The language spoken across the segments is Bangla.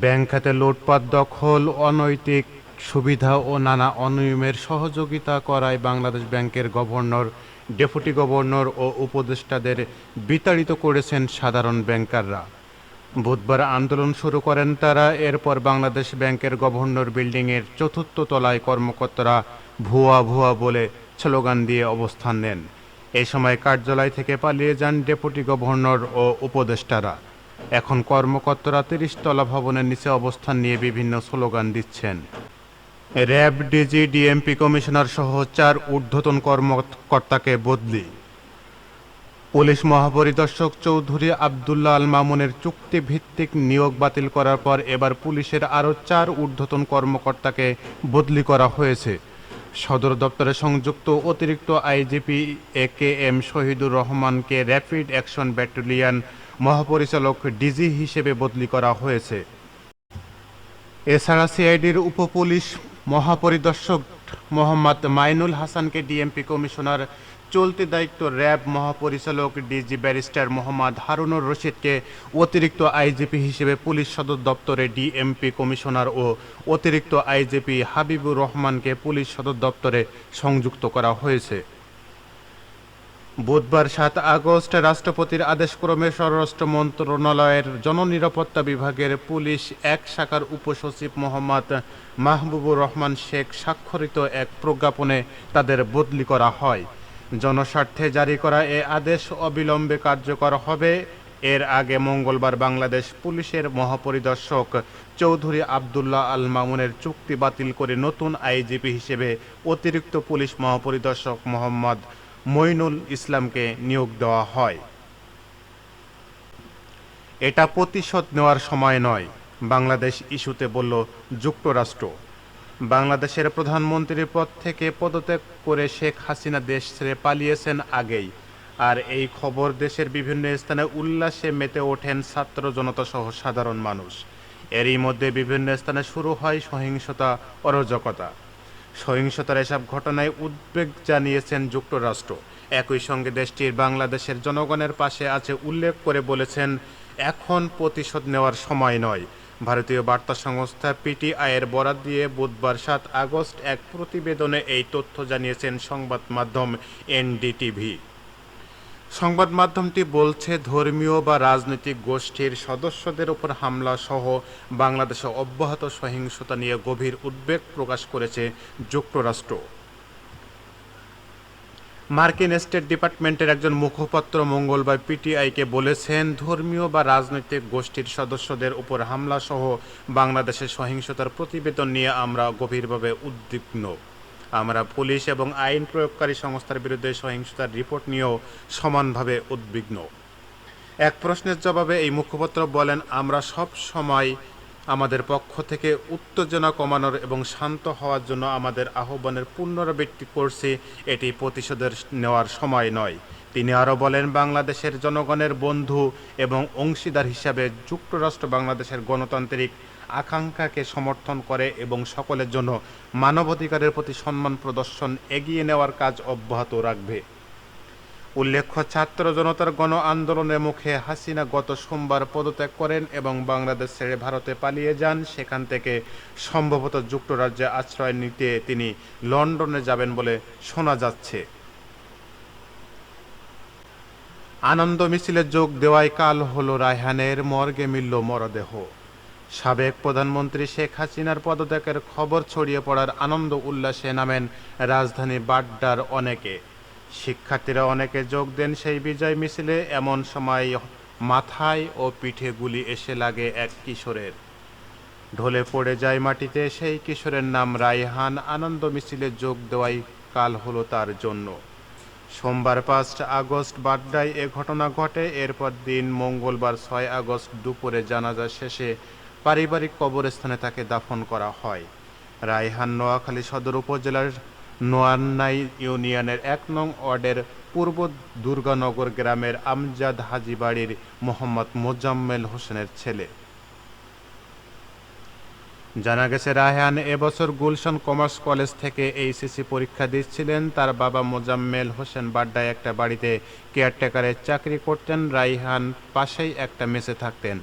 ব্যাংক খাতে লুটপাট দখল, অনৈতিক সুবিধা ও নানা অনিয়মের সহযোগিতা করায় বাংলাদেশ ব্যাংকের গভর্নর, ডেপুটি গভর্নর ও উপদেষ্টাদের বিতাড়িত করেছেন সাধারণ ব্যাংকাররা। বুধবার আন্দোলন শুরু করেন তারা, এরপর বাংলাদেশ ব্যাংকের গভর্নর বিল্ডিংয়ের চতুর্থ তলায় কর্মকর্তারা ভুয়া ভুয়া বলে স্লোগান দিয়ে অবস্থান নেন। এই সময় কার্যালয় থেকে পালিয়ে যান ডেপুটি গভর্নর ও উপদেষ্টারা। এখন কর্মকর্তারা তিরিশ তলা ভবনের নিচে অবস্থান নিয়ে বিভিন্ন স্লোগান দিচ্ছেন। র্যাব ডিজি ডিএমপি কমিশনার সহ চার ঊর্ধ্বতন কর্মকর্তাকে বদলি। পুলিশ মহাপরিদর্শক চৌধুরী আবদুল্লাহ আল মামুনের চুক্তিভিত্তিক নিয়োগ বাতিল করার পর এবার পুলিশের আরও চার ঊর্ধ্বতন কর্মকর্তাকে বদলি করা হয়েছে। সদর দপ্তরে সংযুক্ত অতিরিক্ত IGP A K M Shahidur রহমানকে র্যাপিড অ্যাকশন ব্যাটালিয়ন মহাপরিচালক ডিজি হিসেবে বদলি করা হয়েছে। এছাড়া সিআইডির উপপুলিশ মহাপরিদর্শক মোহাম্মদ মাইনুল হাসানকে ডিএমপি কমিশনার, চলতি দায়িত্ব র্যাব মহাপরিচালক ডিজি ব্যারিস্টার মোহাম্মদ হারুনুর রশিদকে অতিরিক্ত আইজিপি হিসেবে পুলিশ সদর দপ্তরে ডিএমপি কমিশনার ও অতিরিক্ত আইজিপি হাবিবুর রহমানকে পুলিশ সদর দপ্তরে সংযুক্ত করা হয়েছে। বুধবার সাত আগস্ট রাষ্ট্রপতির আদেশক্রমে স্বরাষ্ট্র মন্ত্রণালয়ের জননিরাপত্তা বিভাগের পুলিশ এক শাখার উপসচিব মোহাম্মদ মাহবুবুর রহমান শেখ স্বাক্ষরিত এক প্রজ্ঞাপনে তাদের বদলি করা হয়। জনস্বার্থে জারি করা এ আদেশ অবিলম্বে কার্যকর হবে। এর আগে মঙ্গলবার বাংলাদেশ পুলিশের মহাপরিদর্শক চৌধুরী আবদুল্লাহ আল মামুনের চুক্তি বাতিল করে নতুন আইজিপি হিসেবে অতিরিক্ত পুলিশ মহাপরিদর্শক মোহাম্মদ মইনুল ইসলামকে নিয়োগ দেওয়া হয়। এটা প্রতিশোধ নেওয়ার সময় নয়, বাংলাদেশ ইস্যুতে বলল যুক্তরাষ্ট্র। বাংলাদেশের প্রধানমন্ত্রীর পদ থেকে পদত্যাগ করে শেখ হাসিনা দেশ ছেড়ে পালিয়েছেন আগেই, আর এই খবর দেশের বিভিন্ন স্থানে উল্লাসে মেতে ওঠেন ছাত্র জনতা সহ সাধারণ মানুষ। এরই মধ্যে বিভিন্ন স্থানে শুরু হয় সহিংসতা, অরাজকতা। সহিংসতার এসব ঘটনায় উদ্বেগ জানিয়েছেন যুক্তরাষ্ট্র। একই সঙ্গে দেশটির বাংলাদেশের জনগণের পাশে আছে উল্লেখ করে বলেছেন, এখন প্রতিশোধ নেওয়ার সময় নয়। ভারতীয় বার্তা সংস্থা পিটিআইয়ের বরাত দিয়ে বুধবার সাত আগস্ট এক প্রতিবেদনে এই তথ্য জানিয়েছেন সংবাদ মাধ্যম এনডিটিভি। সংবাদ মাধ্যমটি বলছে, ধর্মীয় বা রাজনৈতিক গোষ্ঠীর সদস্যদের উপর হামলা সহ বাংলাদেশে অব্যাহত সহিংসতা নিয়ে গভীর উদ্বেগ প্রকাশ করেছে যুক্তরাষ্ট্র। মার্কিন স্টেট ডিপার্টমেন্টের একজন মুখপাত্র মঙ্গলবার পিটিআইকে বলেছেন, ধর্মীয় বা রাজনৈতিক গোষ্ঠীর সদস্যদের উপর হামলা সহ বাংলাদেশের সহিংসতার প্রতিবেদন নিয়ে আমরা গভীরভাবে উদ্বিগ্ন। আমরা পুলিশ এবং আইন প্রয়োগকারী সংস্থার বিরুদ্ধে সহিংসতার রিপোর্ট নিয়েও সমানভাবে উদ্বিগ্ন। এক প্রশ্নের জবাবে এই মুখপাত্র বলেন, আমরা সব সময় আমাদের পক্ষ থেকে উত্তেজনা কমানোর এবং শান্ত হওয়ার জন্য আমাদের আহ্বানের পুনরাবৃত্তি করছি। এটি প্রতিশোধের নেওয়ার সময় নয়। তিনি আরও বলেন, বাংলাদেশের জনগণের বন্ধু এবং অংশীদার হিসাবে যুক্তরাষ্ট্র বাংলাদেশের গণতান্ত্রিক আকাঙ্ক্ষাকে সমর্থন করে এবং সকলের জন্য মানবাধিকারের প্রতি সম্মান প্রদর্শন এগিয়ে নেওয়ার কাজ অব্যাহত রাখবে। উল্লেখ্য, ছাত্র জনতার গণ আন্দোলনের মুখে হাসিনা গত সোমবার পদত্যাগ করেন এবং বাংলাদেশ ছেড়ে ভারতে পালিয়ে যান। সেখান থেকে সম্ভবত যুক্তরাজ্যে আশ্রয় নিতে তিনি লন্ডনে যাবেন বলে শোনা যাচ্ছে। আনন্দ মিছিলে যোগ দেওয়ায় কাল হলো রায়হানের মর্গে মিলল মরদেহ। সাবেক প্রধানমন্ত্রী শেখ হাসিনার পদত্যাগের খবর ছড়িয়ে পড়ার আনন্দ উল্লাসে নামেন রাজধানী বাড্ডার অনেকে। শিক্ষার্থীরা অনেকে যোগ দেন সেই বিজয় মিছিলে, এমন সময় মাথায় ও পিঠে গুলি এসে লাগে এক কিশোরের। ঢলে পড়ে যায় মাটিতে সেই কিশোরের নাম রায়হান। আনন্দ মিছিলে যোগ দেওয়াই কাল হলো তার জন্য। সোমবার পাঁচ আগস্ট বাড্ডায় এ ঘটনা ঘটে, এরপর দিন মঙ্গলবার ছয় আগস্ট দুপুরে জানাজা শেষে পারিবারিক কবরস্থানে তাকে দাফন করা হয়। রায়হান নোয়াখালী সদর উপজেলার নোয়ান্নাই ইউনিয়নের এক নং ওয়ার্ডের পূর্ব দুর্গানগর গ্রামের আমজাদ হাজি বাড়ির মোহাম্মদ মোজাম্মেল হোসেনের ছেলে। জানা গেছে, রায়হান এবছর গুলশান কমার্স কলেজ থেকে এইচএসসি পরীক্ষা দিচ্ছিলেন। তার বাবা মোজাম্মেল হোসেন বাড্ডায় একটা বাড়িতে কেয়ারটেকারের চাকরি করতেন। রাইহান পাশেই একটা মেসে থাকতেন।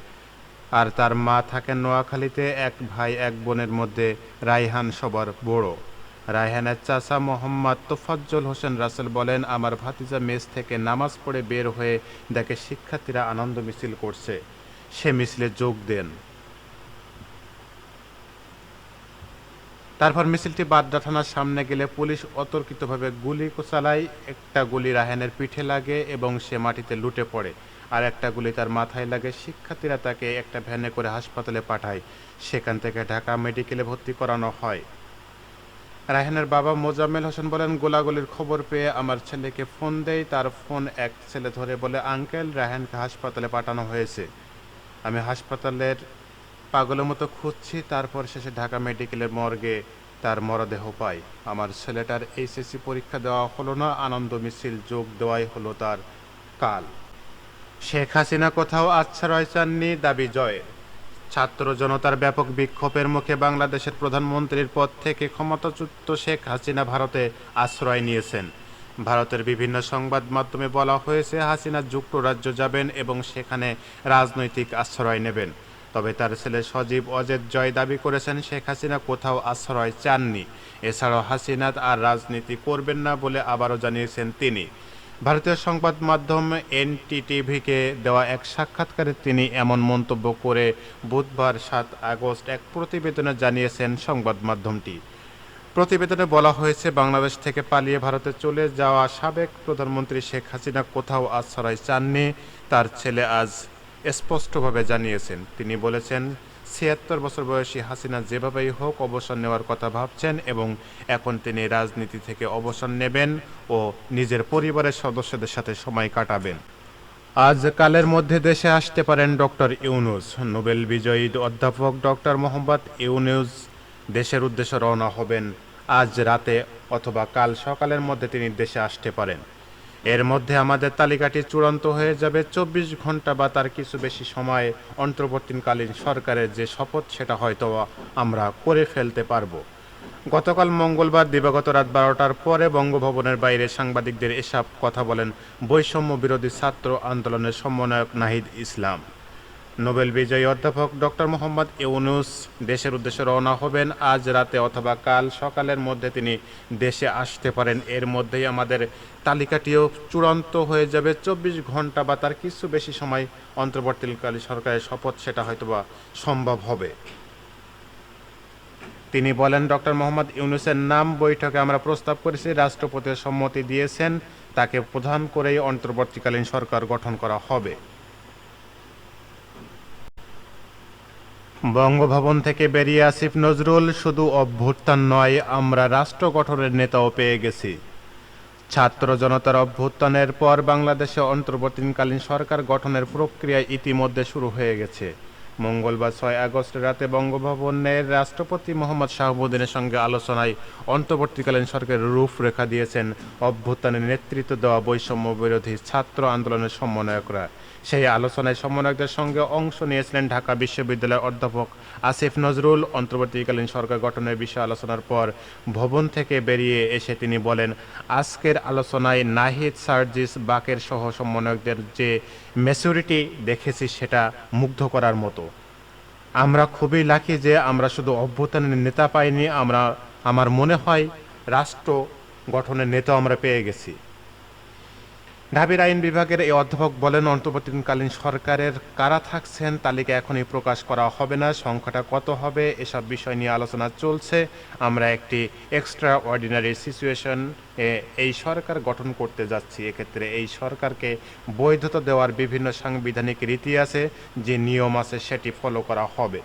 আর তার মা থাকেন নোয়াখালীতে, এক ভাই, এক বোনের মধ্যে। রায়হান সবার বড়। রায়হানের চাচা মোহাম্মদ তোফাজ্জল হোসেন রাসেল বলেন, আমার ভাতিজা মেস থেকে নামাজ পড়ে বের হয়ে দেখে শিক্ষার্থীরা আনন্দ মিছিল করছে। সে মিছিলে যোগ দেন। তারপর মিছিলটি বাড্ডা থানার সামনে গেলে পুলিশ অতর্কিতভাবে গুলি চালায়। একটা গুলি রাহেনের পিঠে লাগে এবং সে মাটিতে লুটে পড়ে। আর একটা গুলি তার মাথায় লাগে। শিক্ষার্থীরা তাকে একটা ভ্যানে করে হাসপাতালে পাঠায়। সেখান থেকে ঢাকা মেডিকেলে ভর্তি করানো হয়। রায়হানের বাবা মোজাম্মেল হোসেন বলেন, গোলাগুলির খবর পেয়ে আমার ছেলেকে ফোন দেয় তার ফোন এক ছেলে ধরে বলে, আঙ্কেল রায়হানকে হাসপাতালে পাঠানো হয়েছে। আমি হাসপাতালের পাগলের মতো খুঁজছি, তারপর শেষে ঢাকা মেডিকেলের মর্গে তার মরদেহ পাই। আমার ছেলেটার এইচএসসি পরীক্ষা দেওয়া হলো না, আনন্দ মিছিল যোগ দেওয়াই হলো তার কাল। শেখ হাসিনা কোথাও আচ্ছারয় চাননি, দাবি জয়। ছাত্র জনতার ব্যাপক বিক্ষোভের মুখে বাংলাদেশের প্রধানমন্ত্রীর পদ থেকে ক্ষমতাচ্যুত শেখ হাসিনা ভারতে আশ্রয় নিয়েছেন। ভারতের বিভিন্ন সংবাদ মাধ্যমে বলা হয়েছে, হাসিনা যুক্তরাজ্য যাবেন এবং সেখানে রাজনৈতিক আশ্রয় নেবেন। তবে তার ছেলে সজীব অজেদ জয় দাবি করেছেন শেখ হাসিনা কোথাও আশ্রয় চাননি। এছাড়াও হাসিনা আর রাজনীতি করবেন না বলে আবারও জানিয়েছেন তিনি। ভারতীয় সংবাদ মাধ্যম এনটিটিভিকে দেওয়া এক সাক্ষাৎকারে তিনি এমন মন্তব্য করে বুধবার সাত আগস্ট এক প্রতিবেদনে জানিয়েছেন সংবাদ মাধ্যমটি। প্রতিবেদনে বলা হয়েছে, বাংলাদেশ থেকে পালিয়ে ভারতে চলে যাওয়া সাবেক প্রধানমন্ত্রী শেখ হাসিনা কোথাও আশ্রয় চাননি। তার ছেলে আজ স্পষ্টভাবে জানিয়েছেন। তিনি বলেছেন, ছিয়াত্তর বছর বয়সী হাসিনা যেভাবেই হোক অবসর নেওয়ার কথা ভাবছেন এবং এখন তিনি রাজনীতি থেকে অবসর নেবেন ও নিজের পরিবারের সদস্যদের সাথে সময় কাটাবেন। আজ কালের মধ্যে দেশে আসতে পারেন ডক্টর ইউনুস। নোবেল বিজয়ী অধ্যাপক ডক্টর মোহাম্মদ ইউনুস দেশের উদ্দেশ্যে রওনা হবেন। আজ রাতে অথবা কাল সকালের মধ্যে তিনি দেশে আসতে পারেন। এর মধ্যে আমাদের তালিকাটি চূড়ান্ত হয়ে যাবে চব্বিশ ঘণ্টা বা তার কিছু বেশি সময়ে অন্তর্বর্তীকালীন সরকারের যে শপথ, সেটা হয়তো আমরা করে ফেলতে পারব। গতকাল মঙ্গলবার দিবাগত রাত বারোটার পরে বঙ্গভবনের বাইরে সাংবাদিকদের এসব কথা বলেন বৈষম্য বিরোধী ছাত্র আন্দোলনের সমন্বয়ক নাহিদ ইসলাম। নোবেল বিজয়ী অধ্যাপক ডক্টর মোহাম্মদ ইউনুস দেশের উদ্দেশ্যে রওনা হবেন আজ রাতে অথবা কাল সকালের মধ্যে তিনি দেশে আসতে পারেন। এর মধ্যেই আমাদের তালিকাটিও চূড়ান্ত হয়ে যাবে। চব্বিশ ঘণ্টা বা তার কিছু বেশি সময় অন্তর্বর্তীকালীন সরকারের শপথ সেটা হয়তোবা সম্ভব হবে। তিনি বলেন, ডক্টর মোহাম্মদ ইউনুসের নাম বৈঠকে আমরা প্রস্তাব করেছি, রাষ্ট্রপতির সম্মতি দিয়েছেন, তাকে প্রধান করেই অন্তর্বর্তীকালীন সরকার গঠন করা হবে। বঙ্গভবন থেকে বেরিয়ে আসিফ নজরুল, শুধু অভ্যুত্থান নয়, আমরা রাষ্ট্র গঠনের নেতাও পেয়ে গেছি। ছাত্র জনতার অভ্যুত্থানের পর বাংলাদেশে অন্তর্বর্তীকালীন সরকার গঠনের প্রক্রিয়া ইতিমধ্যে শুরু হয়ে গেছে। মঙ্গলবার ছয় আগস্ট রাতে বঙ্গভবনের রাষ্ট্রপতি মোহাম্মদ শাহবুদ্দিনের সঙ্গে আলোচনায় অন্তর্বর্তীকালীন সরকারের রূপরেখা দিয়েছেন। অভ্যুত্থানের নেতৃত্ব দেওয়া বৈষম্য বিরোধী ছাত্র আন্দোলনের সমন্বয়করা। সেই আলোচনায় সমন্বয়কদের সঙ্গে অংশ নিয়েছিলেন ঢাকা বিশ্ববিদ্যালয়ের অধ্যাপক আসিফ নজরুল। অন্তর্বর্তীকালীন সরকার গঠনের বিষয়ে আলোচনার পর ভবন থেকে বেরিয়ে এসে তিনি বলেন, আজকের আলোচনায় নাহিদ, সার্জিস, বাকের সহ সমন্বয়কদের যে ম্যাচুরিটি দেখেছি সেটা মুগ্ধ করার মতো। আমরা খুবই লাকি যে আমরা শুধু অভ্যুত্থানের নেতা পাইনি, আমরা, আমার মনে হয় রাষ্ট্র গঠনের নেতা আমরা পেয়ে গেছি। ঢাবির আইন বিভাগের এই অধ্যাপক বলেন, অন্তর্বর্তীকালীন সরকারের কারা থাকছেন তালিকা এখনই প্রকাশ করা হবে না, সংখ্যাটা কত হবে এসব বিষয় নিয়ে আলোচনা চলছে। আমরা একটি এক্সট্রা অর্ডিনারি সিচুয়েশন এই সরকার গঠন করতে যাচ্ছি। এক্ষেত্রে এই সরকারকে বৈধতা দেওয়ার বিভিন্ন সাংবিধানিক রীতি আছে, যে নিয়ম আছে সেটি ফলো করা হবে।